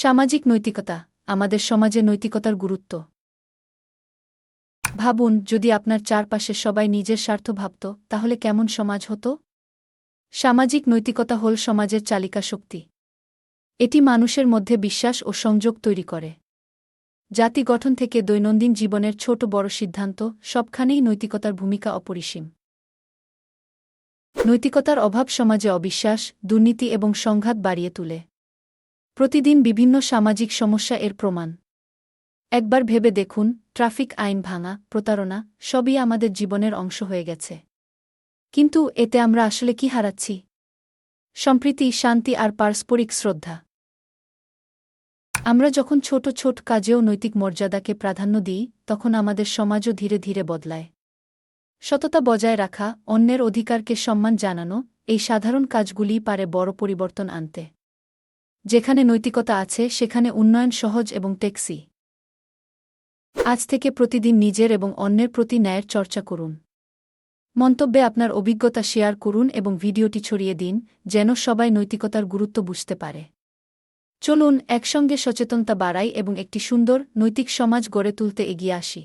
সামাজিক নৈতিকতা আমাদের সমাজে নৈতিকতার গুরুত্ব। ভাবুন, যদি আপনার চারপাশে সবাই নিজের স্বার্থ ভাবত, তাহলে কেমন সমাজ হতো? সামাজিক নৈতিকতা হল সমাজের চালিকা শক্তি। এটি মানুষের মধ্যে বিশ্বাস ও সংযোগ তৈরি করে। জাতি গঠন থেকে দৈনন্দিন জীবনের ছোট বড় সিদ্ধান্ত সবখানেই নৈতিকতার ভূমিকা অপরিসীম। নৈতিকতার অভাব সমাজে অবিশ্বাস, দুর্নীতি এবং সংঘাত বাড়িয়ে তুলে। প্রতিদিন বিভিন্ন সামাজিক সমস্যা এর প্রমাণ। একবার ভেবে দেখুন, ট্রাফিক আইন ভাঙা, প্রতারণা, সবই আমাদের জীবনের অংশ হয়ে গেছে। কিন্তু এতে আমরা আসলে কি হারাচ্ছি? সম্প্রীতি, শান্তি আর পারস্পরিক শ্রদ্ধা। আমরা যখন ছোট ছোট কাজেও নৈতিক মর্যাদাকে প্রাধান্য দিই, তখন আমাদের সমাজও ধীরে ধীরে বদলায়। সততা বজায় রাখা, অন্যের অধিকারকে সম্মান জানানো, এই সাধারণ কাজগুলিই পারে বড় পরিবর্তন আনতে। যেখানে নৈতিকতা আছে, সেখানে উন্নয়ন সহজ এবং টেক্সি আজ থেকে প্রতিদিন নিজের এবং অন্যের প্রতি ন্যায়ের চর্চা করুন। মন্তব্যে আপনার অভিজ্ঞতা শেয়ার করুন এবং ভিডিওটি ছড়িয়ে দিন, যেন সবাই নৈতিকতার গুরুত্ব বুঝতে পারে। চলুন একসঙ্গে সচেতনতা বাড়াই এবং একটি সুন্দর নৈতিক সমাজ গড়ে তুলতে এগিয়ে আসি।